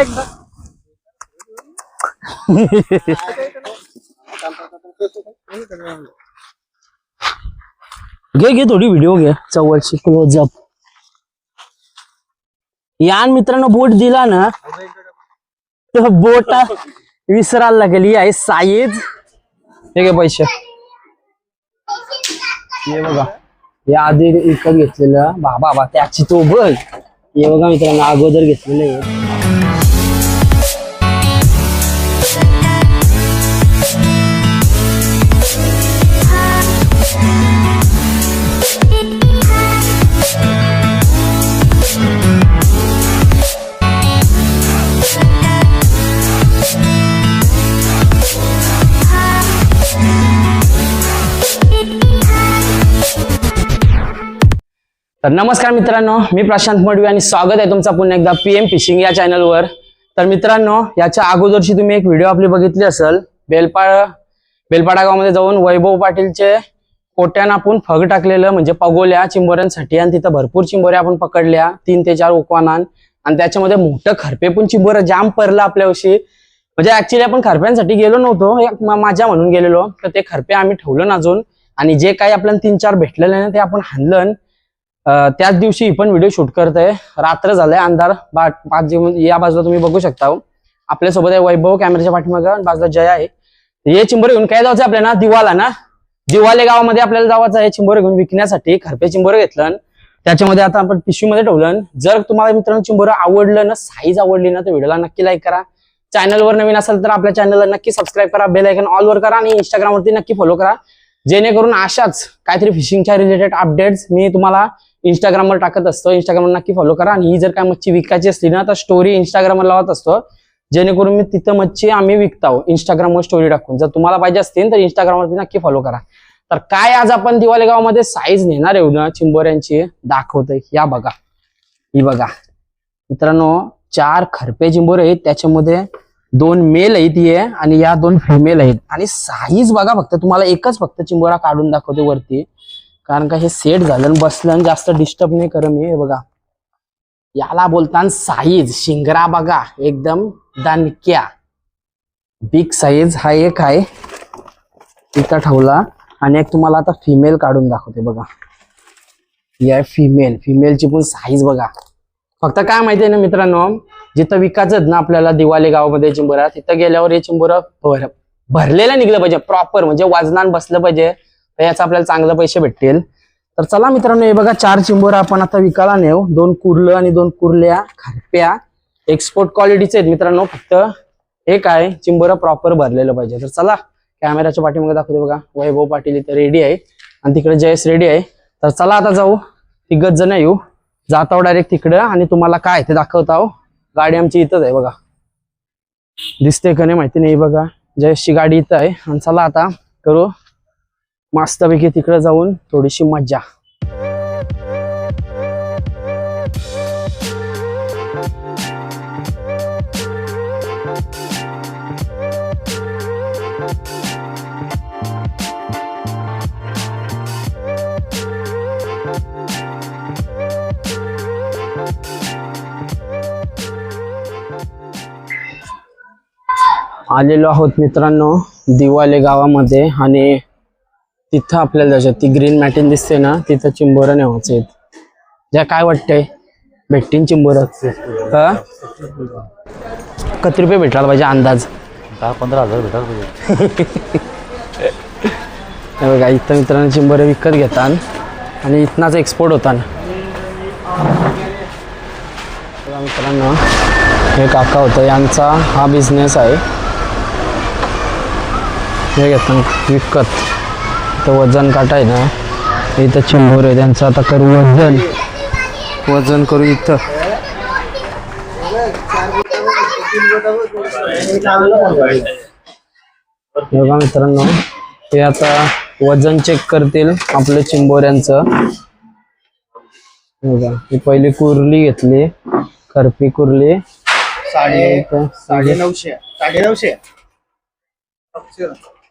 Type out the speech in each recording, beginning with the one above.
एकदा. घे थोडी व्हिडिओ घे चव्वलची क्लोज अप यान मित्रांनो, बोट दिला ना, तर बोट विसरायला लागेल ही आहे, साईज. हे पैसे. हे बघा. हे आधी विकत बाबा बा त्याची तो बघ. योगा बघा मित्रांनो अगोदर घेतलेलं आहे. तर नमस्कार मित्रांनो मी प्रशांत मडवी आणि स्वागत आहे तुमचा पुन्हा एकदा पी एम फिशिंग या चॅनलवर तर मित्रांनो याच्या अगोदरची तुम्ही एक व्हिडिओ आपली बघितली असेल बेलपाड बेलपाडा गावामध्ये जाऊन वैभव पाटीलचे कोट्यान आपण फग टाकलेलं म्हणजे पगोल्या चिंबोऱ्यांसाठी आणि तिथं भरपूर चिंबोऱ्या आपण पकडल्या तीन ते चार उकवानान. आणि त्याच्यामध्ये मोठं खरपे पण चिंबोरं जाम परलं आपल्या वर्षी. म्हणजे ऍक्च्युली आपण खरप्यांसाठी गेलो नव्हतो एक माझ्या म्हणून गेलेलो तर ते खरपे आम्ही ठेवलं ना अजून. आणि जे काही आपल्याला तीन चार भेटलेले ना ते आपण हाणलं त्याच दिवशी पण व्हिडिओ शूट करतोय. रात्र झालंय अंधार पाच या बाजूला तुम्ही बघू शकता हो. आपल्यासोबत आहे वैभव कॅमेऱ्याच्या पाठीमागं आणि बाजूला जय आहे. हे चिंबोरे घेऊन काय जायचं आपल्याला? दिवाला ना? दिवाले गावामध्ये आपल्याला जावाचं आहे चिंबर घेऊन विकण्यासाठी. खरपे चिंबर घेतलं आणि त्याच्यामध्ये आता आपण पिशवीमध्ये ठेवलं जर तुम्हाला मित्रांनो चिंबोरं आवडलं ना साईज आवडली ना तर व्हिडिओला नक्की लाईक करा. चॅनलवर नवीन असेल तर आपल्या चॅनलला नक्की सबस्क्राईब करा. बेल आयकन ऑलवर करा आणि इंस्टाग्रामवरती नक्की फॉलो करा. जेणेकरून अशाच काहीतरी फिशिंगच्या रिलेटेड अपडेट्स मी तुम्हाला इंस्टाग्रामवर टाकत असतो. इंस्टाग्रामवर नक्की फॉलो करा. आणि ही जर काय मच्छी विकायची असली ना तर स्टोरी इंस्टाग्रामवर लावत असतो. जेणेकरून मी तिथं मच्छी आम्ही विकतो इंस्टाग्रामवर स्टोरी टाकून. जर तुम्हाला पाहिजे असतील तर इंस्टाग्रामवरती नक्की फॉलो करा. तर काय आज आपण दिवाले गावामध्ये साईज नेणार एवढं? चिंबोऱ्यांची दाखवतोय. या बघा. ही बघा. मित्रांनो चार खरपे चिंबोरे आहेत. त्याच्यामध्ये दोन मेल आहेत ये आणि या दोन फिमेल आहेत. आणि साईज बघा फक्त तुम्हाला एकच फक्त चिंबोरा काढून दाखवते वरती. कारण का हे सेट झालं आणि बसलं आणि जास्त डिस्टर्ब नाही कर मी हे बघा. याला बोलताना साईज शिंगरा बघा एकदम दणक्या. बिग साईज हा एक आहे. इथं ठेवला. आणि एक तुम्हाला आता फिमेल काढून दाखवते बघा. या फिमेल फिमेलची पण साईज बघा. फक्त काय माहिती आहे ना मित्रांनो? जिथं विकासच ना आपल्याला दिवाले गावामध्ये चिंबोरा तिथं गेल्यावर हे चिंबोरा भर भरलेलं निघलं पाहिजे प्रॉपर म्हणजे वाजनान बसलं पाहिजे. तर याचा आपल्याला चांगले पैसे भेटतील. तर चला मित्रांनो हे बघा चार चिंबोरा आपण आता विकायला नेऊ. दोन कुर्लं आणि दोन कुर्ल्या खारप्या. एक्सपोर्ट क्वालिटीचे आहेत मित्रांनो फक्त हे काय चिंबोरा प्रॉपर भरलेलं पाहिजे. तर चला कॅमेराच्या पाठीमागे दाखवते बघा. वैभव पाटील इथे रेडी आहे. आणि तिकडे जयेश रेडी आहे. तर चला आता जाऊ. तिघच जण येऊ. जाताव डायरेक्ट तिकडं आणि तुम्हाला काय ते दाखवत आहो गाडी आमची इथंच आहे बघा. दिसते का नाही माहिती नाही बघा. जयेशची गाडी इथं आहे. आणि चला आता करू. मस्तपैकी तिकडे जाऊन थोडीशी मज्जा. आलेलो आहोत मित्रांनो दिवाले गावामध्ये आणि तिथं आपल्याला जायचं ती ग्रीन मॅटिन दिसते ना तिथं चिंबोरं नेवायचे आहेत. ज्या काय वाटतंय? भेटतीन चिंबोरं. का किती रुपये भेटला पाहिजे अंदाज? दहा पंधरा हजार भेटायला पाहिजे. बघा इथं मित्रांनो चिंबोरे विकत घेतात आणि इथनाच एक्सपोर्ट होतात मित्रांनो हे काका होतं यांचा हा बिझनेस आहे. हे घेतात विकत तर वजन काटा आहे ना इथं चिंबोर आहे त्यांचं आता करू वजन. वजन करू इथं. बघा मित्रांनो हे आता वजन चेक करतील आपल्या चिंबोऱ्यांचं. बघा ही पहिली कुर्ली घेतली करपी कुर्ली. साडे साडे नऊशे साडे नऊशे.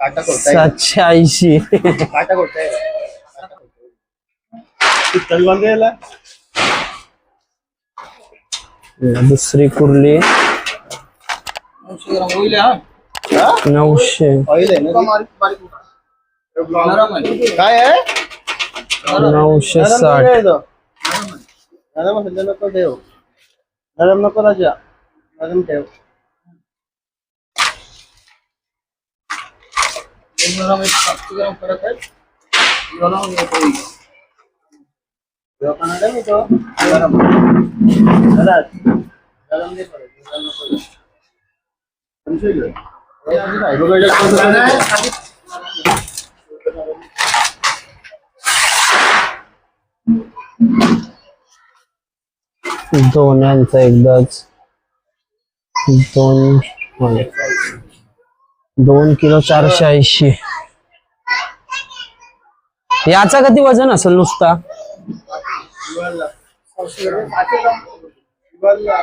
काटा कोणता सातशे ऐंशी. काटा कोणता दुसरी कुर्ली. होईल हा. नऊशे. ऑइल आहे ना काय आहे? नऊशे नरम साठ. नाही. नरम नको ठेव नरम नको राजा. नरम ठेव. सातशे ग्राम फरक आहे. जेव्हा नाही पडत, नको. पंचवीसकडे दोन यांचा एकदाच. दोन. दोन किलो चारशे ऐंशी याचा कधी वजन असेल नुसता दिवाळला. पाचशे ग्राम, पाचशे ग्राम. दिवाळला.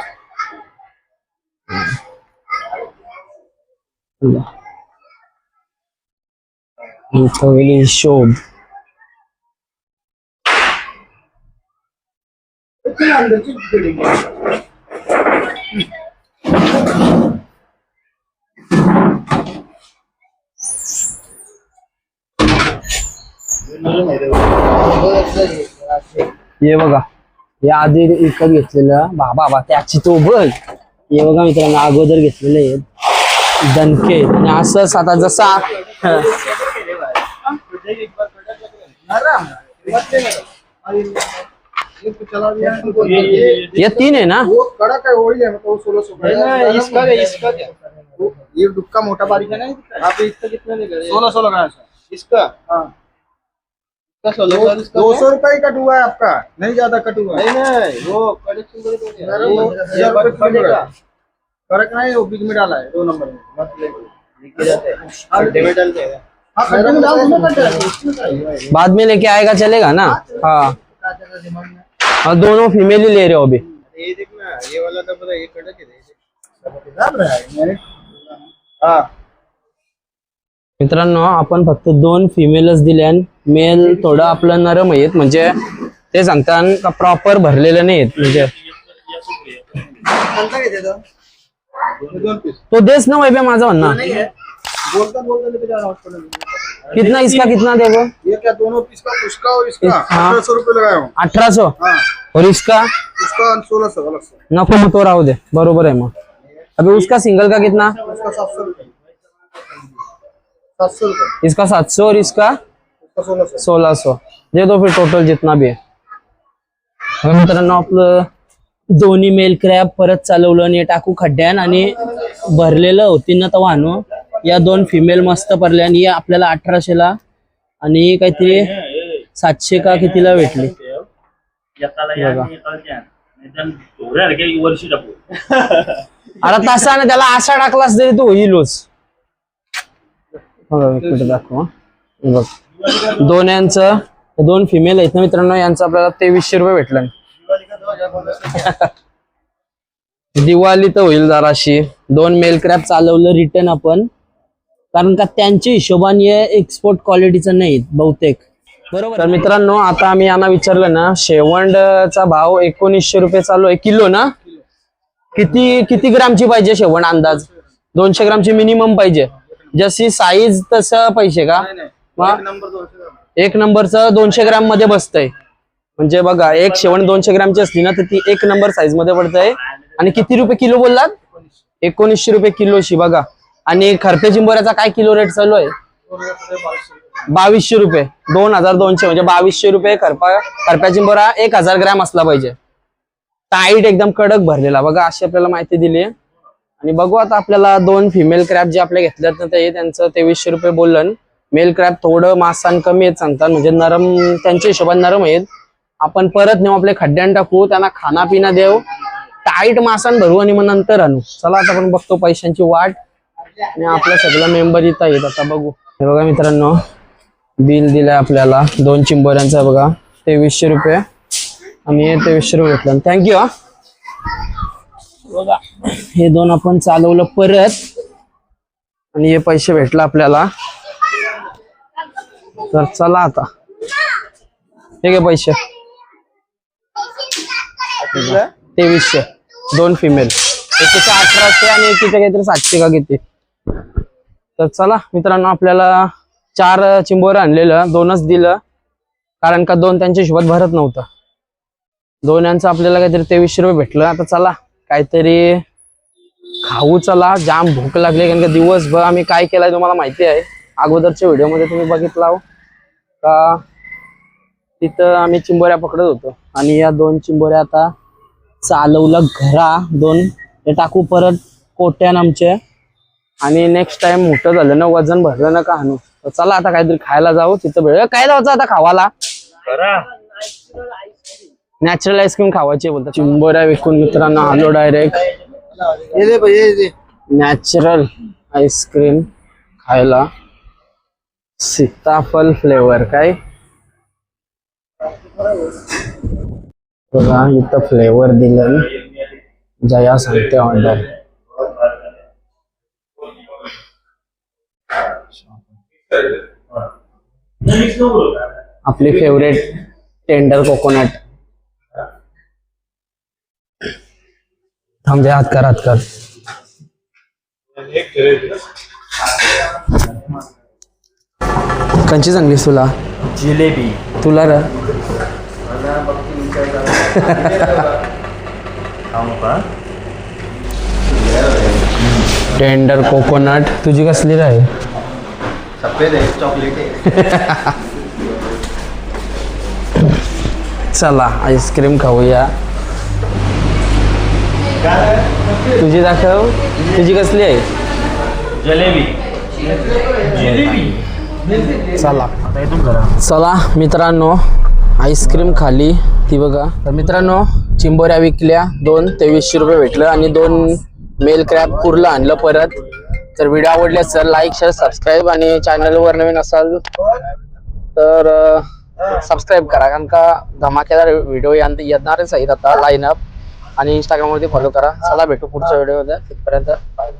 इथं होईल हिशोब किती अंड्याची बिल्डिंग आहे? हे बघा या आधी विकत घेतलेलं बाबा बा त्याची तो बघ हे बघा मित्रांनो अगोदर घेतलेले आहेत दणके आणि असंच आता जसा हं. नरम. ये तो चला दिया हमको। ये- हे तीन आहे ना वो कड़क है वही है मतलब वो सोलह सौ इसका है इसका क्या ये डुक्का मोटा बारीक है ना आप इसका कितना सोलह सौ लगाया इसका हाँ दो सौ रुपए कट हुआ है आपका। नहीं ज़्यादा कट हुआ नहीं नहीं वो कड़क कड़क नहीं वो बिग में डाला है दो नंबर में। मत ले। हाँ, हैं हाँ। बाद में लेके आएगा चलेगा ना? हाँ। और दोनों फीमेल ही ले रहे हो अभी। ये देख ना ये वाला डब्बा ये कड़क है है हाँ। मित्रांनो आपण फक्त दोन फिमेलच दिल्यान मेल थोडं आपलं नरम आहेत. म्हणजे ते सांगतात का प्रॉपर भरलेलं नाही आहेत म्हणजे तो? देस ना वैभ्या माझा म्हणणं कितना इसका कितना देगो ये क्या दोनों पीस का उसका और इसका। अठारह सौ रुपये लगाया हूँ. अठरा सौ और इसका? उसका सोलह सौ अलग से नको मग तो राहू दे. बरोबर आहे मग. अभी उसका सिंगल का कितना? उसका सात सौ रुपये. इसका सात सौ और इसका उसका सोलह सौ दे दो फिर टोटल जितना भी आहे बघा मित्रांनो आपलं दोन्ही मेल क्रॅब परत चालवलं आणि टाकू खड्ड्यान आणि भरलेलं होती ना तेव्हा आणू. या दोन फिमेल मस्त पडल्या आणि या आपल्याला अठराशेला आणि काहीतरी सातशे का कितीला भेटली? आता तसा ना त्याला असा टाकलास तरी तो होईलच. बघा, एक मिनिट दाखव. बघ. दोन यांचं दोन फिमेल आहेत ना मित्रांनो यांचं आपल्याला तेवीसशे रुपये भेटलं. दिवाळी तर होईल जराशी. दोन मेल क्रॅप चालवलं रिटर्न आपण. कारण का त्यांच्या हिशोबाने एक्सपोर्ट क्वालिटीचं नाही बहुतेक. बरोबर. तर मित्रांनो आता आम्ही यांना विचारलं ना शेवंडचा भाव एकोणीसशे रुपये चालू आहे. किलो ना? किती किती ग्रामची पाहिजे शेवंड अंदाज? दोनशे ग्रामची मिनिमम पाहिजे. जशी साईज तसं पैसे का. एक नंबरचं दोनशे ग्राम. मध्ये बसतंय. म्हणजे बघा एक शेवण दोनशे ग्रामची असली ना तर ती एक नंबर साईजमध्ये पडतंय. आणि किती रुपये किलो बोललात? एकोणीसशे रुपये किलोशी बघा. आणि खरपे चिंबोऱ्याचा काय किलो रेट चालू आहे? बावीसशे रुपये. दोन हजार दोनशे म्हणजे बावीसशे रुपये खरपा खरप्या चिंबोरा एक हजार ग्रॅम असला पाहिजे. टाईट एकदम कडक भरलेला. बघा अशी आपल्याला माहिती दिली आहे आणि बघू आता आपल्याला दोन फिमेल क्रॅप जे आपल्या घेतल्यात ना ते त्यांचं तेवीसशे रुपये बोललं. मेल क्रॅप थोडं मासान कमी आहेत सांगतात. म्हणजे नरम त्यांच्या हिशोबाने नरम आहेत. आपण परत नेऊ आपले खड्ड्यान टाकू त्यांना खाना पिना देऊ. टाईट मासान भरू आणि मग नंतर आणू. चला आता आपण बघतो पैशांची वाट. आणि आपल्या सगळं मेंबर इथं येत आता बघू. हे बघा मित्रांनो बिल दिलंय आपल्याला. दोन चिंबोऱ्यांचा बघा. तेवीसशे रुपये. आणि तेवीसशे रुपये घेतलं थँक्यू हा. बघा. हे दोन आपण चालवलं परत. आणि हे पैसे भेटला आपल्याला. तर चला आता. हे घे पैसे. तेवीसशे. दोन फिमेल एकीचे अठराशे आणि एकीचे काहीतरी सातशे का किती? तर चला मित्रांनो आपल्याला चार चिंबोर आणलेलं. दोनच दिलं. कारण का दोन त्यांच्या हिशोबात भरत नव्हतं. दोन यांचं आपल्याला काहीतरी तेवीसशे रुपये भेटलं. आता चला. काहीतरी खाऊ चला जाम भूक लागली कारण का दिवसभर आम्ही काय केलंय तुम्हाला माहिती आहे. अगोदरच्या व्हिडिओमध्ये तुम्ही बघितला हो का? तिथं आम्ही चिंबोऱ्या पकडत होतो. आणि या दोन चिंबोऱ्या आता चालवलं घरा दोन. हे टाकू परत कोट्यान आमचे. आणि नेक्स्ट टाइम मोठं झालं ना वजन भरलं ना का आणू चला आता काहीतरी खायला जाऊ तिथं भेळ काय जायचं आता खावाला? नॅचरल आईस्क्रीम खावायची बोलतात चिंबोऱ्या विकून मित्रांनो आलो डायरेक्ट नॅचरल आईस्क्रीम खायला. सीताफल फ्लेवर काय? बघा इथं फ्लेवर दिलं जया सांगते ऑर्डर आपली फेवरेट टेंडर कोकोनट थांबते हात कर हात कर. कंची चांगलीस तुला? जिलेबी. तुला र. Tender coconut. तुझी कसली राही चला आईस्क्रीम खाऊया. तुझी दाखव. तुझी कसली आहे? जलेबी. जिलेबी. चला. चला मित्रांनो आईस्क्रीम खाली ती बघा. तर मित्रांनो चिंबोऱ्या विकल्या दोन तेवीसशे रुपये भेटलं आणि दोन मेल क्रॅप कुर्ला आणलं परत. तर व्हिडिओ आवडले तर लाईक शेअर सबस्क्राईब आणि चॅनलवर नवीन असाल तर सबस्क्राईब करा. कारण का धमाकेदार व्हिडिओ येणारच आहेत आता लाईनअप आणि इंस्टाग्रामवरती फॉलो करा. चला भेटू पुढच्या व्हिडिओमध्ये. तिथपर्यंत बाय